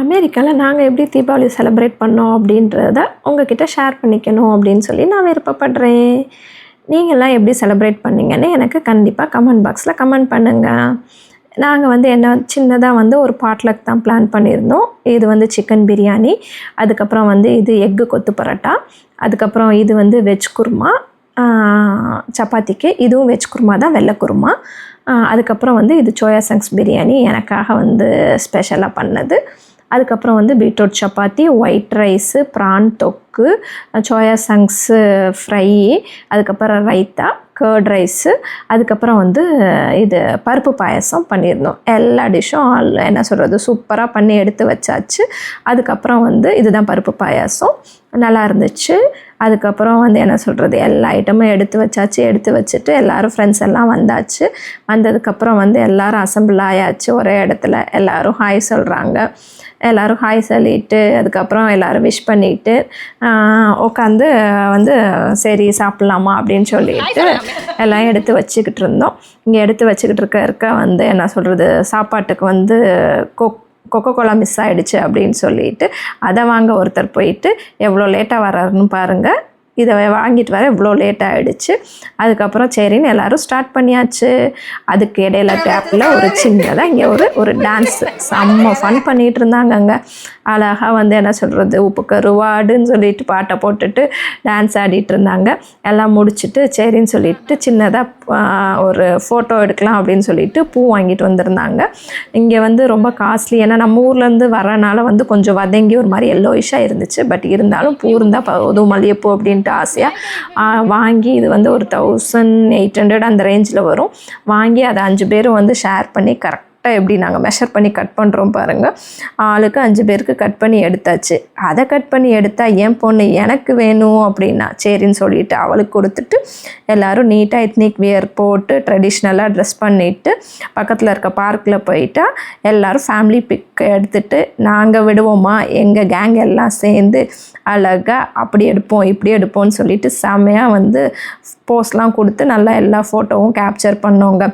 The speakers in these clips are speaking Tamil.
அமெரிக்காவில் நாங்கள் எப்படி தீபாவளி செலிப்ரேட் பண்ணோம் அப்படின்றத உங்ககிட்ட ஷேர் பண்ணிக்கணும் அப்படின்னு சொல்லி நான் விருப்பப்படுறேன். நீங்கள்லாம் எப்படி செலிப்ரேட் பண்ணீங்கன்னு எனக்கு கண்டிப்பாக கமெண்ட் பாக்ஸில் கமெண்ட் பண்ணுங்கள் நாங்கள் வந்து என்ன சின்னதாக வந்து ஒரு பாட்லக் தான் பிளான் பண்ணியிருந்தோம். இது வந்து சிக்கன் பிரியாணி அதுக்கப்புறம் வந்து இது எக்கு கொத்து பரோட்டா அதுக்கப்புறம் இது வந்து வெஜ் குருமா சப்பாத்திக்கு இதுவும் வெஜ் குருமா தான் வெள்ளை குருமா. அதுக்கப்புறம் வந்து இது சோயா சங்ஸ் பிரியாணி எனக்காக வந்து ஸ்பெஷலாக பண்ணது. அதுக்கப்புறம் வந்து beetroot chapati white rice prawn தொக்கு சோயா சங்ஸு ஃப்ரை அதுக்கப்புறம் ரைத்தா கர்ட் ரைஸு அதுக்கப்புறம் வந்து இது பருப்பு பாயசம் பண்ணியிருந்தோம். எல்லா டிஷ்ஷும் என்ன சொல்கிறது சூப்பராக பண்ணி எடுத்து வச்சாச்சு. அதுக்கப்புறம் வந்து இதுதான் பருப்பு பாயாசம். நல்லா இருந்துச்சு. அதுக்கப்புறம் வந்து என்ன சொல்கிறது எல்லா ஐட்டமும் எடுத்து வச்சாச்சு. எடுத்து வச்சுட்டு எல்லாரும் ஃப்ரெண்ட்ஸ் எல்லாம் வந்தாச்சு. வந்ததுக்கப்புறம் வந்து எல்லோரும் அசம்பிள் ஆயாச்சு. ஒரே இடத்துல எல்லாரும் ஹாய் சொல்கிறாங்க எல்லோரும் ஹாய் சொல்லிட்டு அதுக்கப்புறம் எல்லோரும் விஷ் பண்ணிட்டு உட்காந்து வந்து சரி சாப்பிட்லாமா அப்படின்னு சொல்லிட்டு எல்லாம் எடுத்து வச்சுக்கிட்டு இருந்தோம். இங்கே எடுத்து வச்சுக்கிட்டு இருக்க இருக்க வந்து என்ன சொல்கிறது சாப்பாட்டுக்கு வந்து கொக் கொக்கோ கோலா மிஸ் ஆகிடுச்சு அப்படின்னு சொல்லிட்டு அதை வாங்க ஒருத்தர் போயிட்டு எவ்வளோ லேட்டாக வர்றாருன்னு பாருங்கள் இதை வாங்கிட்டு வர இவ்வளோ லேட் ஆகிடுச்சு அதுக்கப்புறம் சரின்னு எல்லாரும் ஸ்டார்ட் பண்ணியாச்சு. அதுக்கு இடையில டேப்பில் ஒரு சின்னதாக இங்கே ஒரு ஒரு டான்ஸ் செம்ம ஃபன் பண்ணிகிட்டு இருந்தாங்க அங்கே. அழகாக வந்து என்ன சொல்கிறது உப்பு கருவாடுன்னு சொல்லிட்டு பாட்டை போட்டுட்டு டான்ஸ் ஆடிட்டு இருந்தாங்க. எல்லாம் முடிச்சுட்டு சரின்னு சொல்லிட்டு சின்னதாக ஒரு ஃபோட்டோ எடுக்கலாம் அப்படின்னு சொல்லிட்டு பூ வாங்கிட்டு வந்திருந்தாங்க. இங்கே வந்து ரொம்ப காஸ்ட்லி ஏன்னா நம்ம ஊர்லேருந்து வரனால வந்து கொஞ்சம் வதங்கி ஒரு மாதிரி எல்லோயிஷாக இருந்துச்சு. பட் இருந்தாலும் பூ இருந்தால் போதும் மல்லிகைப்பூ அப்படின்ட்டு ஆசையாக வாங்கி இது வந்து ஒரு தௌசண்ட் எயிட் ஹண்ட்ரட் அந்த ரேஞ்சில் வரும். வாங்கி அதை அஞ்சு பேரும் வந்து ஷேர் பண்ணி கரெக்ட் கரெக்டாக எப்படி நாங்கள் மெஷர் பண்ணி கட் பண்ணுறோம் பாருங்கள் ஆளுக்கு அஞ்சு பேருக்கு கட் பண்ணி எடுத்தாச்சு. அதை கட் பண்ணி எடுத்தால் என் பொண்ணு எனக்கு வேணும் அப்படின்னா சரின்னு சொல்லிட்டு அவளுக்கு கொடுத்துட்டு எல்லாரும் நீட்டாக எத்னிக் வியர் போட்டு ட்ரெடிஷ்னலாக ட்ரெஸ் பண்ணிவிட்டு பக்கத்தில் இருக்க பார்க்கில் போயிட்டா எல்லோரும் ஃபேமிலி பிக் எடுத்துட்டு நாங்கள் விடுவோமா எங்கள் கேங் எல்லாம் சேர்ந்து அழகாக அப்படி எடுப்போம் இப்படி எடுப்போம்னு சொல்லிட்டு செம்மையாக வந்து போஸ்ட்லாம் கொடுத்து நல்லா எல்லா ஃபோட்டோவும் கேப்சர் பண்ணோங்க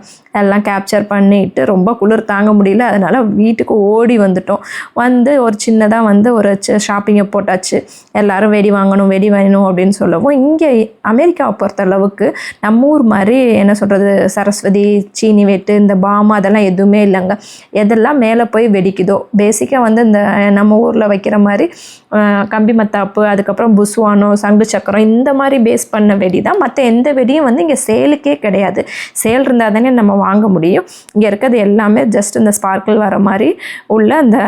எல்லாம் கேப்சர் பண்ணிட்டு ரொம்ப குளிர் தாங்க முடியல. அதனால் வீட்டுக்கு ஓடி வந்துட்டோம். வந்து ஒரு சின்னதாக வந்து ஒரு ஷாப்பிங்கை போட்டாச்சு. எல்லாரும் வெடி வாங்கணும் வெடி வேணும் அப்படின்னு சொல்லவும் இங்கே அமெரிக்காவை பொறுத்த அளவுக்கு நம்ம ஊர் மாதிரி என்ன சொல்கிறது சரஸ்வதி சீனி வெட்டு இந்த பாம் அதெல்லாம் எதுவுமே இல்லைங்க. எதெல்லாம் மேலே போய் வெடிக்குதோ பேசிக்காக வந்து இந்த நம்ம ஊரில் வைக்கிற மாதிரி கம்பி மத்தாப்பு அதுக்கப்புறம் புஸ்வானோ சங்கு சக்கரம் இந்த மாதிரி பேஸ் பண்ண வெடி தான் மற்ற எந்த வெடியும் வந்து இங்கே சேலுக்கே கிடையாது. சேல் இருந்தால் தானே நம்ம வாங்க முடியும். இங்கே இருக்கிறது எல்லாமே ஜஸ்ட் இந்த ஸ்பார்க்கிள் வர மாதிரி உள்ள அந்த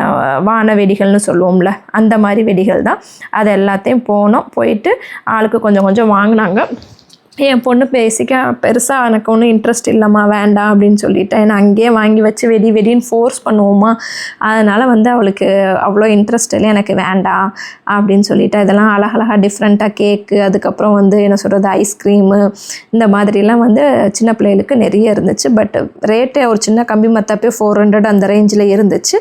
வான வெடிகள்னு சொல்லுவோம்ல அந்த மாதிரி வெடிகள் தான். அது எல்லாத்தையும் போனோம். போயிட்டு ஆளுக்கு கொஞ்சம் கொஞ்சம் வாங்கினாங்க. என் பொண்ணு பேசிக்காக பெருசாக எனக்கு ஒன்றும் இன்ட்ரெஸ்ட் இல்லைம்மா வேண்டாம் அப்படின்னு சொல்லிட்டேன் நான் அங்கேயே வாங்கி வச்சு வெடி வெடின்னு ஃபோர்ஸ் பண்ணுவோமா அதனால் வந்து அவளுக்கு அவ்வளோ இன்ட்ரெஸ்ட் இல்லை எனக்கு வேண்டாம் அப்படின்னு சொல்லிட்டேன் இதெல்லாம் அழகழகாக டிஃப்ரெண்ட்டாக கேக்கு அதுக்கப்புறம் வந்து என்ன சொல்கிறது ஐஸ்கிரீமு இந்த மாதிரிலாம் வந்து சின்ன பிள்ளைகளுக்கு நிறைய இருந்துச்சு. பட் ரேட்டு ஒரு சின்ன கம்பி மத்தப்பே ஃபோர் ஹண்ட்ரட் அந்த ரேஞ்சில் இருந்துச்சு.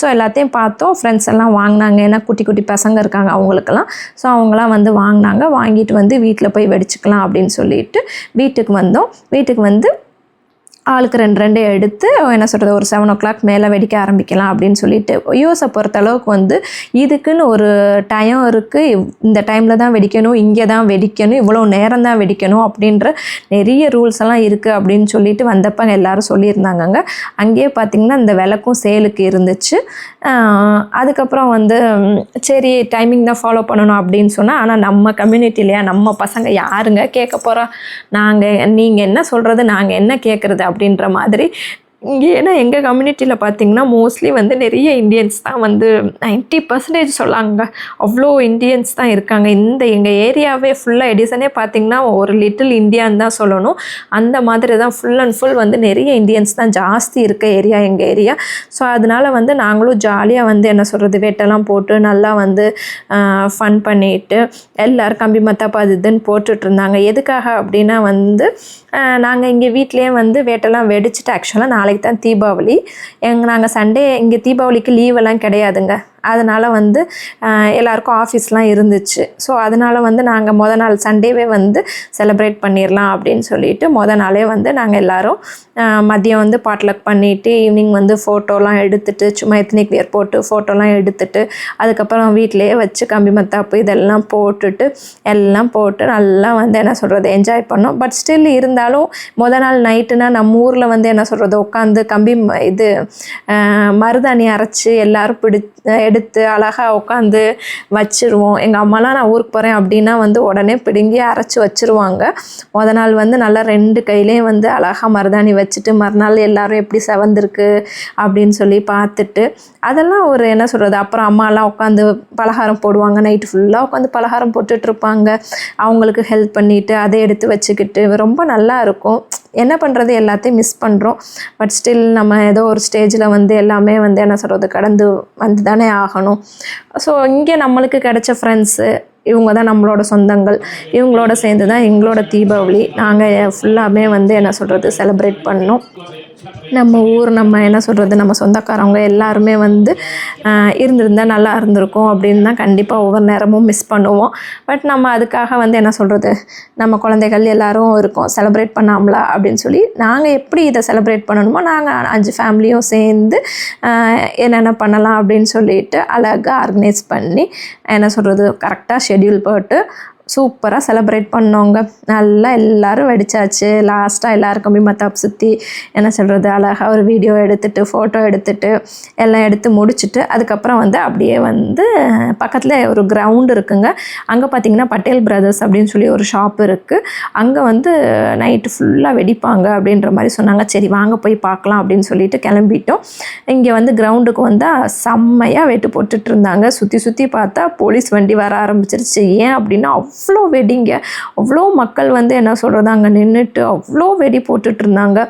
ஸோ எல்லாத்தையும் பார்த்தோம். ஃப்ரெண்ட்ஸ் எல்லாம் வாங்கினாங்க. ஏன்னா குட்டி குட்டி பசங்க இருக்காங்க அவங்களுக்கெல்லாம். ஸோ அவங்களாம் வந்து வாங்கினாங்க. வாங்கிட்டு வந்து வீட்டில் போய் வெடிச்சுக்கலாம் அப்படின்னு சொல்லிட்டு வீட்டுக்கு வந்தோம். வீட்டுக்கு வந்து ஆளுக்கு ரெண்டு ரெண்டு எடுத்து என்ன சொல்கிறது ஒரு செவன் ஓ கிளாக் மேலே வெடிக்க ஆரம்பிக்கலாம் அப்படின்னு சொல்லிட்டு யூஎஸை பொறுத்த அளவுக்கு வந்து இதுக்குன்னு ஒரு டைம் இருக்குது இந்த டைமில் தான் வெடிக்கணும் இங்கே தான் வெடிக்கணும் இவ்வளோ நேரம் தான் வெடிக்கணும் அப்படின்ற நிறைய ரூல்ஸ் எல்லாம் இருக்குது அப்படின்னு சொல்லிட்டு வந்தப்ப எல்லாரும் சொல்லியிருந்தாங்கங்க. அங்கேயே பார்த்திங்கன்னா இந்த விளக்கும் சேலுக்கு இருந்துச்சு. அதுக்கப்புறம் வந்து சரி டைமிங் தான் ஃபாலோ பண்ணணும் அப்படின்னு சொன்னால் ஆனால் நம்ம கம்யூனிட்டிலையா நம்ம பசங்க யாருங்க கேட்க போகிறோம் நாங்கள் நீங்கள் என்ன சொல்கிறது நாங்கள் என்ன கேட்குறது அப்படின்ற மாதிரி இங்கே ஏன்னா எங்கள் கம்யூனிட்டியில் பார்த்தீங்கன்னா மோஸ்ட்லி வந்து நிறைய இந்தியன்ஸ் தான் வந்து நைன்ட்டி பர்சன்டேஜ் சொல்லாங்க. அவ்வளோ இந்தியன்ஸ் தான் இருக்காங்க. இந்த எங்கள் ஏரியாவே ஃபுல்லாக எடிசனே பார்த்தீங்கன்னா ஒரு லிட்டில் இந்தியான்னு தான் சொல்லணும். அந்த மாதிரி தான் ஃபுல் அண்ட் ஃபுல் வந்து நிறைய இந்தியன்ஸ் தான் ஜாஸ்தி இருக்க ஏரியா எங்கள் ஏரியா ஸோ அதனால வந்து நாங்களும் ஜாலியாக வந்து என்ன சொல்கிறது வேட்டெல்லாம் போட்டு நல்லா வந்து ஃபன் பண்ணிட்டு எல்லோரும் கம்பி மத்தாப்பா அது இதுன்னு போட்டுட்டு இருந்தாங்க. எதுக்காக அப்படின்னா வந்து நாங்கள் இங்கே வீட்லேயே வந்து வேட்டெல்லாம் வெடிச்சிட்டு ஆக்சுவலாக நாளைக்கு நாளைக்கு தான் தீபாவளி. எங்கள் நாங்கள் சண்டே இங்கே தீபாவளிக்கு லீவெல்லாம் கிடையாதுங்க. அதனால் வந்து எல்லாருக்கும் ஆஃபீஸ்லாம் இருந்துச்சு. ஸோ அதனால் வந்து நாங்கள் மொதல் நாள் சண்டேவே வந்து செலிப்ரேட் பண்ணிடலாம் அப்படின்னு சொல்லிட்டு மொதல் நாளே வந்து நாங்கள் எல்லோரும் மதியம் வந்து பாட்லக் பண்ணிவிட்டு ஈவினிங் வந்து ஃபோட்டோலாம் எடுத்துட்டு சும்மா எத்தனிக் வியர் போட்டு ஃபோட்டோலாம் எடுத்துட்டு அதுக்கப்புறம் வீட்டிலேயே வச்சு கம்பி மத்தாப்பு இதெல்லாம் போட்டுட்டு எல்லாம் போட்டு நல்லா வந்து என்ன சொல்கிறது என்ஜாய் பண்ணோம். பட் ஸ்டில் இருந்தாலும் முத நாள் நைட்டுனா நம்ம ஊரில் வந்து என்ன சொல்கிறது உட்காந்து கம்பி ம- இது மருதாணி அரைச்சி எல்லோரும் பிடி எடுத்து அழகாக உட்காந்து வச்சிருவோம். எங்கள் அம்மாலாம் நான் ஊருக்கு போகிறேன் அப்படின்னா வந்து உடனே பிடுங்கி அரைச்சி வச்சிருவாங்க. முத நாள் வந்து நல்லா ரெண்டு கையிலையும் வந்து அழகாக மருதாணி வச்சுட்டு மறுநாள் எல்லோரும் எப்படி செவந்திருக்கு அப்படின்னு சொல்லி பார்த்துட்டு அதெல்லாம் ஒரு என்ன சொல்கிறது அப்புறம் அம்மாலாம் உட்காந்து பலகாரம் போடுவாங்க. நைட்டு ஃபுல்லாக உட்காந்து பலகாரம் போட்டுட்டு இருப்பாங்க. அவங்களுக்கு ஹெல்ப் பண்ணிவிட்டு அதை எடுத்து வச்சுக்கிட்டு ரொம்ப நல்லா இருக்கும். என்ன பண்ணுறது எல்லாத்தையும் மிஸ் பண்ணுறோம் பட் ஸ்டில் நம்ம ஏதோ ஒரு ஸ்டேஜில் வந்து எல்லாமே வந்து என்ன சொல்கிறது கடந்து வந்து தானே ஆகணும். ஸோ இங்கே நம்மளுக்கு கிடைச்ச ஃப்ரெண்ட்ஸு இவங்க தான் நம்மளோட சொந்தங்கள். இவங்களோட சேர்ந்து தான் எங்களோட தீபாவளி. நாங்கள் ஃபுல்லாமே வந்து என்ன சொல்கிறது செலிப்ரேட் பண்ணோம். நம்ம ஊர் நம்ம என்ன சொல்கிறது நம்ம சொந்தக்காரவங்க எல்லாருமே வந்து இருந்திருந்தால் இருந்திருந்தா நல்லா இருந்திருக்கும் அப்படின்னு தான் கண்டிப்பாக ஒவ்வொரு நேரமும் மிஸ் பண்ணுவோம். பட் நம்ம அதுக்காக வந்து என்ன சொல்கிறது நம்ம குழந்தைகள் எல்லாரும் இருக்கோம் செலிப்ரேட் பண்ணாமலா அப்படின்னு சொல்லி நாங்கள் எப்படி இதை செலிப்ரேட் பண்ணணுமோ நாங்கள் அஞ்சு ஃபேமிலியும் சேர்ந்து என்னென்ன பண்ணலாம் அப்படின்னு சொல்லிட்டு அழகாக ஆர்கனைஸ் பண்ணி என்ன சொல்கிறது கரெக்டாக ஷெட்யூல் போட்டு சூப்பராக செலப்ரேட் பண்ணோங்க நல்லா எல்லாரும் வெடிச்சாச்சு. லாஸ்ட்டாக எல்லாருக்குமே மத்தாப்பு சுற்றி என்ன சொல்கிறது அழகாக ஒரு வீடியோ எடுத்துகிட்டு ஃபோட்டோ எடுத்துட்டு எல்லாம் எடுத்து முடிச்சுட்டு அதுக்கப்புறம் வந்து அப்படியே வந்து பக்கத்தில் ஒரு கிரவுண்ட் இருக்குங்க. அங்கே பார்த்தீங்கன்னா பட்டேல் பிரதர்ஸ் அப்படின்னு சொல்லி ஒரு ஷாப் இருக்குது அங்கே வந்து நைட்டு ஃபுல்லாக வெடிப்பாங்க அப்படின்ற மாதிரி சொன்னாங்க. சரி வாங்க போய் பார்க்கலாம் அப்படின்னு சொல்லிட்டு கிளம்பிட்டோம். இங்கே வந்து கிரவுண்டுக்கு வந்தால் செம்மையாக வெட்டு போட்டுட்டு இருந்தாங்க. சுற்றி சுற்றி பார்த்தா போலீஸ் வண்டி வர ஆரம்பிச்சிருச்சு. ஏன் அப்படின்னா அவ்வளோ வெடிங்க. அவ்வளோ மக்கள் வந்து என்ன சொல்கிறது அங்கே நின்றுட்டு அவ்வளோ வெடி போட்டுட்டு இருந்தாங்க.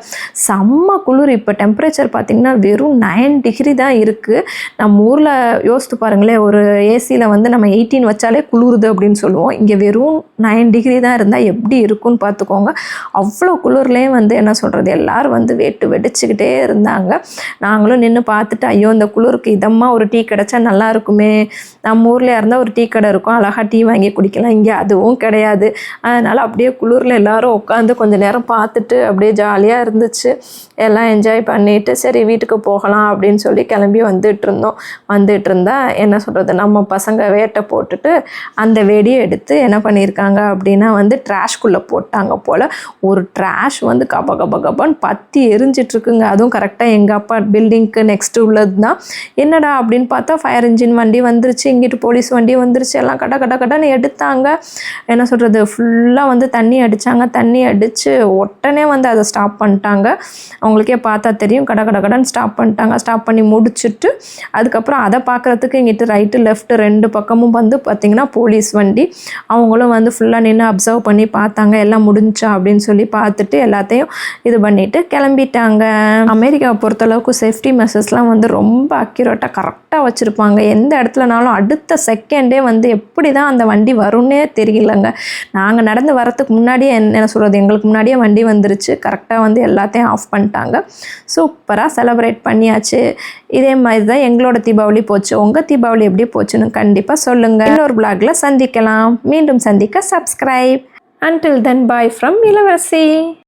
செம்ம குளிர் இப்போ டெம்பரேச்சர் பார்த்திங்கன்னா வெறும் நைன் டிகிரி தான் இருக்குது நம்ம ஊரில் யோசித்து பாருங்களேன் ஒரு ஏசியில் வந்து நம்ம எயிட்டீன் வச்சாலே குளிருது அப்படின்னு சொல்லுவோம். இங்கே வெறும் நைன் டிகிரி தான் இருந்தால் எப்படி இருக்கும்னு பார்த்துக்கோங்க அவ்வளோ குளிர்லேயும் வந்து என்ன சொல்கிறது எல்லோரும் வந்து வெட்டு வெடிச்சுக்கிட்டே இருந்தாங்க. நாங்களும் நின்று பார்த்துட்டு ஐயோ இந்த குளிருக்கு இதமாக ஒரு டீ கிடச்சா நல்லா இருக்குமே. நம்ம ஊரில் இருந்தால் ஒரு டீ கடை இருக்கும் அழகாக டீ வாங்கி குடிக்கலாம். இங்கே அதுவும் கிடையாது. அதனால் அப்படியே குளிரில் எல்லோரும் உட்காந்து கொஞ்ச நேரம் பார்த்துட்டு அப்படியே ஜாலியாக இருந்துச்சு. எல்லாம் என்ஜாய் பண்ணிவிட்டு சரி வீட்டுக்கு போகலாம் அப்படின்னு சொல்லி கிளம்பி வந்துட்டு இருந்தோம். வந்துட்டு இருந்தா என்ன சொல்கிறது நம்ம பசங்க வேட்டை போட்டுட்டு அந்த வெடியை எடுத்து என்ன பண்ணியிருக்காங்க அப்படின்னா வந்து ட்ராஷ்குள்ளே போட்டாங்க போல். ஒரு ட்ராஷ் வந்து கப கப கபன்னு பற்றி எரிஞ்சிட்ருக்குங்க அதுவும் கரெக்டாக எங்கள் அப்பா பில்டிங்க்கு நெக்ஸ்ட் உள்ளது தான் என்னடா அப்படின்னு பார்த்தா ஃபயர் இன்ஜின் வண்டி வந்துருச்சு இங்கிட்டு போலீஸ் வண்டி வந்துருச்சு எல்லாம் கட கட கடன்னு எடுத்தாங்க. என்ன சொல்கிறது ஃபுல்லாக வந்து தண்ணி அடித்தாங்க தண்ணி அடித்து உடனே வந்து அதை ஸ்டாப் பண்ணிட்டாங்க. அவங்களுக்கே பார்த்தா தெரியும். கட கட கடன்னு ஸ்டாப் பண்ணிட்டாங்க. ஸ்டாப் பண்ணி முடிச்சுட்டு அதுக்கப்புறம் அதை பார்க்குறதுக்கு இங்கிட்டு ரைட்டு லெஃப்ட்டு ரெண்டு பக்கமும் வந்து பார்த்திங்கன்னா போலீஸ் வண்டி. அவங்களும் வந்து ஃபுல்லாக நின்று அப்சர்வ் பண்ணி பார்த்தாங்க. எல்லாம் முடிஞ்சா அப்படின்னு சொல்லி பார்த்துட்டு எல்லாத்தையும் இது பண்ணிவிட்டு கிளம்பிட்டாங்க. அமெரிக்காவை பொறுத்தளவுக்கு சேஃப்டி மெஷர்ஸ்லாம் வந்து ரொம்ப அக்யூரேட்டாக கரெக்டாக வச்சுருப்பாங்க. எந்த இடத்துலனாலும் அடுத்த செகண்டே வந்து எப்படி தான் அந்த வண்டி வரும்னே தெரியலங்க. நாங்கள் நடந்து வரத்துக்கு முன்னாடியே என்ன சொல்கிறது எங்களுக்கு முன்னாடியே வண்டி வந்துருச்சு. கரெக்டாக வந்து எல்லாத்தையும் ஆஃப் பண்ணிட்டாங்க. சூப்பராக செலப்ரேட் பண்ணியாச்சு. இதே மாதிரி தான் எங்களோட தீபாவளி போச்சு. உங்கள் தீபாவளி எப்படி போச்சுன்னு கண்டிப்பாக சொல்லுங்கள் இன்னொரு பிளாகில் சந்திக்கலாம். மீண்டும் சந்திக்க subscribe until then bye from Ilavarasi.